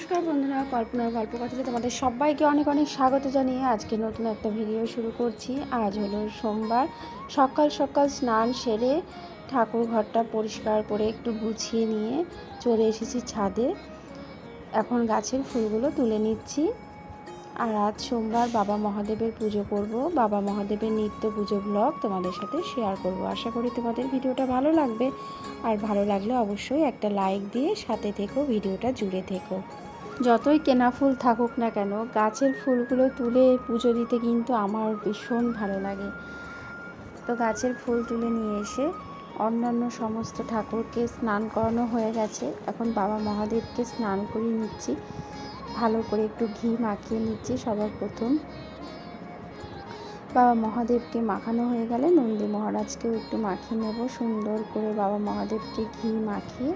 নমস্কার বন্ধুরা, কল্পনার গল্প কথাতে তোমাদের সবাইকে অনেক অনেক স্বাগত জানিয়ে আজকে নতুন একটা ভিডিও শুরু করছি। আজ হলো সোমবার। সকাল সকাল স্নান সেরে ঠাকুর ঘরটা পরিষ্কার করে একটু গুছিয়ে নিয়ে চলে এসেছি ছাদে। এখন গাছের ফুলগুলো তুলে নিচ্ছি। আর আজ সোমবার বাবা মহাদেবের পুজো করব। বাবা মহাদেবের নিত্য পুজো ব্লগ তোমাদের সাথে শেয়ার করব। আশা করি তোমাদের ভিডিওটা ভালো লাগবে। আর ভালো লাগলে অবশ্যই একটা লাইক দিয়ে সাথে থেকো, ভিডিওটা জুড়ে থেকো। যতই কেনা ফুল থাকুক না কেন, গাছের ফুলগুলো তুলে পুজো দিতে কিন্তু আমার ভীষণ ভালো লাগে। তো গাছের ফুল তুলে নিয়ে এসে অন্যান্য সমস্ত ঠাকুরকে স্নান করানো হয়ে গেছে। এখন বাবা মহাদেবকে স্নান করিয়ে নিচ্ছি। ভালো করে একটু ঘি মাখিয়ে নিচ্ছি সবার প্রথম। বাবা মহাদেবকে মাখানো হয়ে গেলে নন্দী মহারাজকেও একটু মাখিয়ে নেব। সুন্দর করে বাবা মহাদেবকে ঘি মাখিয়ে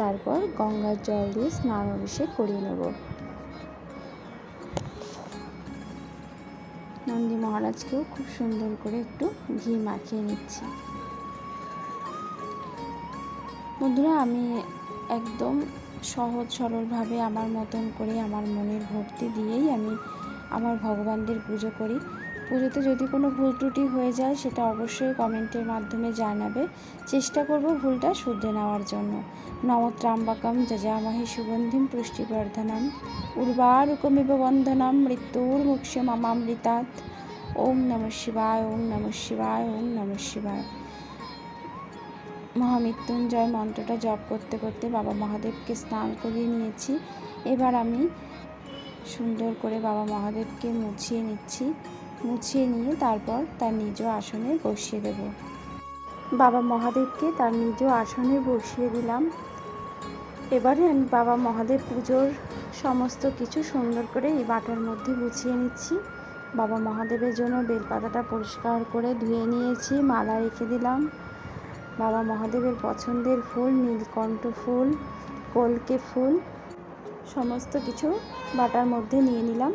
তারপর গঙ্গার জল দিয়ে স্নান অভিষেক করিয়ে নেব। নন্দী মহারাজকেও খুব সুন্দর করে একটু ঘি মাখিয়ে নিচ্ছি। বন্ধুরা, আমি একদম সহজ সরলভাবে আমার মতন করে আমার মনের ভক্তি দিয়েই আমি আমার ভগবানদের পুজো করি। পুজোতে যদি কোনো ভুল ত্রুটি হয়ে যায়, সেটা অবশ্যই কমেন্টের মাধ্যমে জানাবে। চেষ্টা করব ভুলটা শুধরে নেওয়ার জন্য। নমত্রাম্বাকম যজামহি সুগন্ধিম পুষ্টিবর্ধনম। উর্বারুকমিব বন্ধনম মৃত্যুর মুক্ষ মামামৃতাৎ। ওম নম শিবায়, ওম নম শিবায়, ওম নম শিবায়। মহামৃত্যুঞ্জয় মন্ত্রটা জপ করতে করতে বাবা মহাদেবকে স্নান করিয়ে নিয়েছি। এবার আমি সুন্দর করে বাবা মহাদেবকে মুছিয়ে নিচ্ছি। মুছিয়ে নিয়ে তারপর তার নিজ আসনে বসিয়ে দেব। বাবা মহাদেবকে তার নিজ আসনে বসিয়ে দিলাম। এবারে আমি বাবা মহাদেব পুজোর সমস্ত কিছু সুন্দর করে এই বাটার মধ্যে গুছিয়ে নিচ্ছি। বাবা মহাদেবের জন্য বেলপাতাটা পরিষ্কার করে ধুয়ে নিয়েছি, মালা রেখে দিলাম। বাবা মহাদেবের পছন্দের ফুল, নীলকণ্ঠ ফুল, কলকে ফুল, সমস্ত কিছু বাটার মধ্যে নিয়ে নিলাম।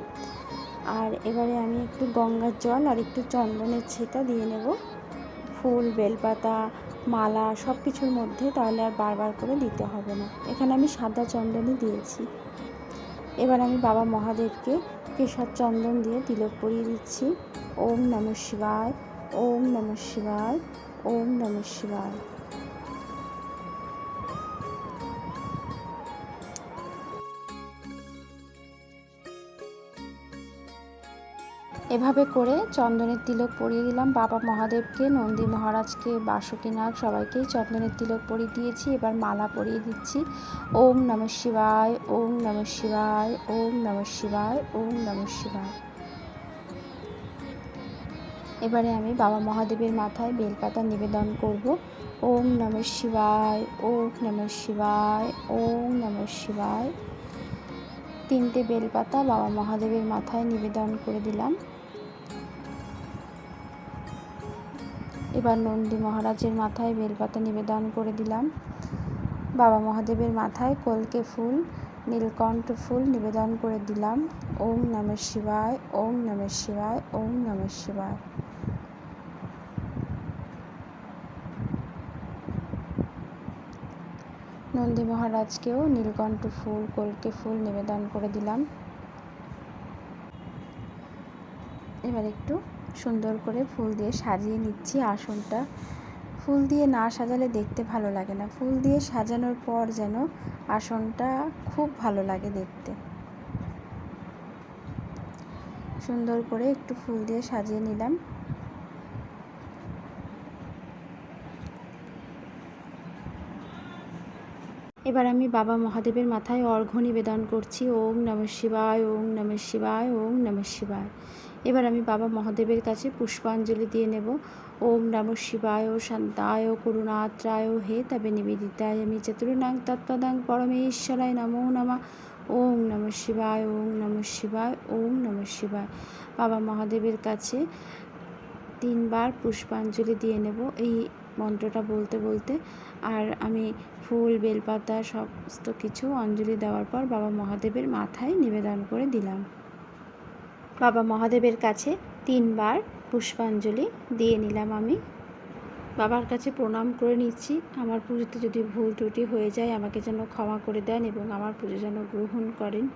আর এবারে আমি একটু গঙ্গার জল আর একটু চন্দনের ছেটা দিয়ে নেব। ফুল, বেলপাতা, মালা সব কিছুর মধ্যে তাহলে আর বারবার করে দিতে হবে না। এখানে আমি সাদা চন্দনই দিয়েছি। এবার আমি বাবা মহাদেবকে কেশর চন্দন দিয়ে তিলক পরিয়ে দিচ্ছি। ওম নম শিবায়, ওম নম শিবায়, ওম নম শিবায়। এভাবে করে চন্দনের তিলক পরিয়ে দিলাম। বাবা মহাদেবকে, নন্দী মহারাজকে, বাসুকীনাথ সবাইকেই চন্দনের তিলক পরিয়ে দিয়েছি। এবার মালা পরিয়ে দিচ্ছি। ওম নম শিবায়, ওম নম শিবায়, ওম নম শিবায়, ওম নম শিবায়। এবারে আমি বাবা মহাদেবের মাথায় বেলপাতা নিবেদন করব। ওম নম শিবায়, ওম নম শিবায়, ওম নম শিবায়। তিনটে বেলপাতা বাবা মহাদেবের মাথায় নিবেদন করে দিলাম। এবার নন্দী মহারাজের মাথায় বেলপাতা নিবেদন করে দিলাম। বাবা মহাদেবের মাথায় কলকে ফুল, নীলকণ্ঠ ফুল নিবেদন করে দিলাম। ওম নম শিবায়, ওম নম শিবায়, ওম নম শিবায়। নন্দী মহারাজকেও নীলকণ্ঠ ফুল, কলকে ফুল নিবেদন করে দিলাম। এবার একটু সুন্দর করে ফুল দিয়ে সাজিয়ে নিচ্ছি আসনটা। ফুল দিয়ে না সাজালে দেখতে ভালো লাগে না। ফুল দিয়ে সাজানোর পর যেন আসনটা খুব ভালো লাগে দেখতে। সুন্দর করে একটু ফুল দিয়ে সাজিয়ে নিলাম। এবার আমি বাবা মহাদেবের মাথায় অর্ঘ্য নিবেদন করছি। ওম নম শিবায়, ওম নম শিবায়, ওম নম শিবায়। এবার আমি বাবা মহাদেবের কাছে পুষ্পাঞ্জলি দিয়ে নেব। ওম নম শিবায় শান্তায় করুণাত্রায় হে তবে নিবেদিতায়। আমি চতুর্নাং তৎপদাং পরমেশ্বরায় নমো নমা। ওম নম শিবায়, ওম নম শিবায়, ওম নম শিবায়। বাবা মহাদেবের কাছে তিনবার পুষ্পাঞ্জলি দিয়ে নেব। এই মন্ত্রটা বলতে বলতে। আর আমি ফুল, বেলপাতা সমস্ত কিছু অঞ্জলি দেওয়ার পর বাবা মহাদেবের মাথায় নিবেদন করে দিলাম। বাবা মহাদেবের কাছে তিনবার পুষ্পাঞ্জলি দিয়ে নিলাম আমি। বাবার কাছে প্রণাম করে নিচ্ছি। আমার পুজোতে যদি ভুল ত্রুটি হয়ে যায়, আমাকে যেন ক্ষমা করে দেন এবং আমার পুজো যেন গ্রহণ করেন,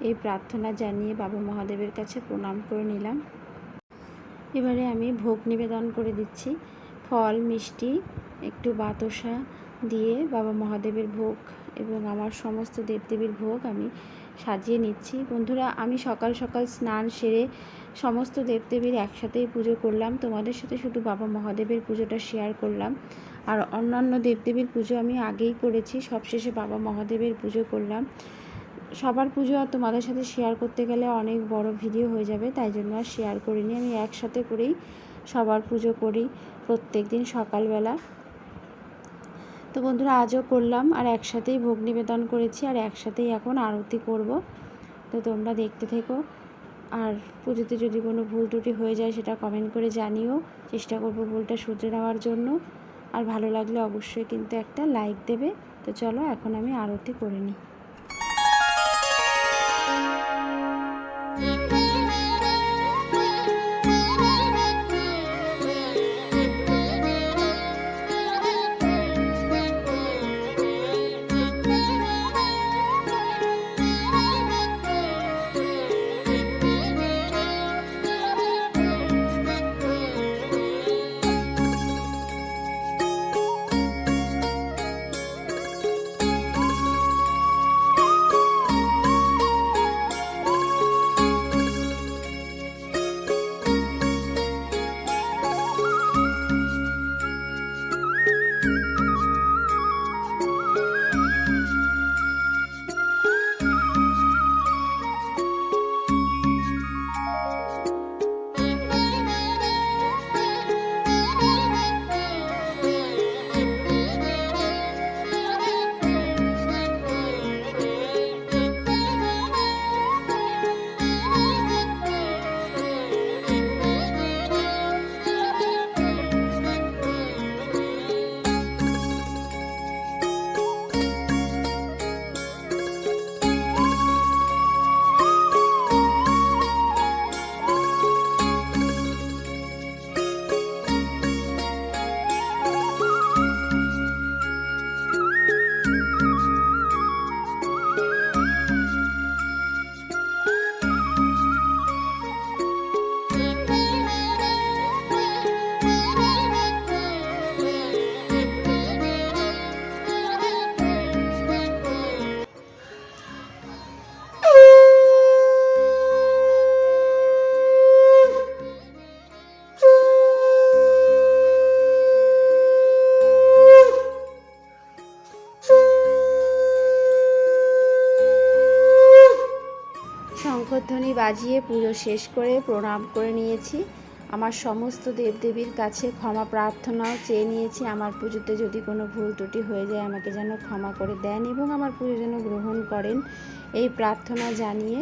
এই প্রার্থনা জানিয়ে বাবা মহাদেবের কাছে প্রণাম করে নিলাম। এবারে আমি ভোগ নিবেদন করে দিচ্ছি। ফল, মিষ্টি, একটু বাতাসা দিয়ে বাবা মহাদেবের ভোগ এবং আমার সমস্ত দেবদেবীর ভোগ আমি সাজিয়ে নিচ্ছি। বন্ধুরা, আমি সকাল সকাল স্নান সেরে সমস্ত দেবদেবীর একসাথেই পুজো করলাম। তোমাদের সাথে শুধু বাবা মহাদেবের পুজোটা শেয়ার করলাম। আর অন্যান্য দেবদেবীর পুজো আমি আগেই করেছি। সবশেষে বাবা মহাদেবের পুজো করলাম। সবার পুজো আর তোমাদের সাথে শেয়ার করতে গেলে অনেক বড় ভিডিও হয়ে যাবে, তাই জন্য আর শেয়ার করিনি। আমি একসাথে করেই সবার পুজো করি প্রত্যেক দিন সকালবেলা। তো বন্ধুরা, আজও করলাম আর একসাথেই ভোগ নিবেদন করেছি আর একসাথেই এখন আরতি করব। তো তোমরা দেখতে থেকো। আর পুজোতে যদি কোনো ভুল ত্রুটি হয়ে যায় সেটা কমেন্ট করে জানিও। চেষ্টা করব ভুলটা শুধরে নেওয়ার জন্য। আর ভালো লাগলে অবশ্যই কিন্তু একটা লাইক দেবে। তো চলো, এখন আমি আরতি করে নিই। বাজিয়ে পুজো শেষ করে প্রণাম করে নিয়েছি। আমার সমস্ত দেবদেবীর কাছে ক্ষমা প্রার্থনাও চেয়ে নিয়েছি। আমার পুজোতে যদি কোনো ভুল ত্রুটি হয়ে যায়, আমাকে যেন ক্ষমা করে দেন এবং আমার পুজো যেন গ্রহণ করেন, এই প্রার্থনা জানিয়ে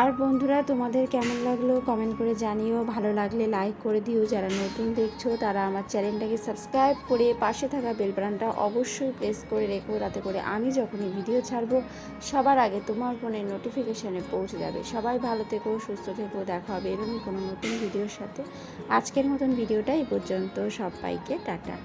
আর বন্ধুরা, তোমাদের কেমন লাগল কমেন্ট করে জানিও। ভালো লাগলে লাইক করে দিও। যারা নতুন দেখছ, তারা আমার চ্যানেলটাকে সাবস্ক্রাইব করে পাশে থাকা বেল বাটনটা অবশ্যই প্রেস করে রেখো। তাতে করে আমি যখনই ভিডিও ছাড়বো, সবার আগে তোমার ফোনের নোটিফিকেশানে পৌঁছে যাবে। সবাই ভালো থেকো, সুস্থ থেকো। দেখা হবে এরকম কোনো নতুন ভিডিওর সাথে। আজকের মতন ভিডিওটা এই পর্যন্ত। সবাইকে টাটা।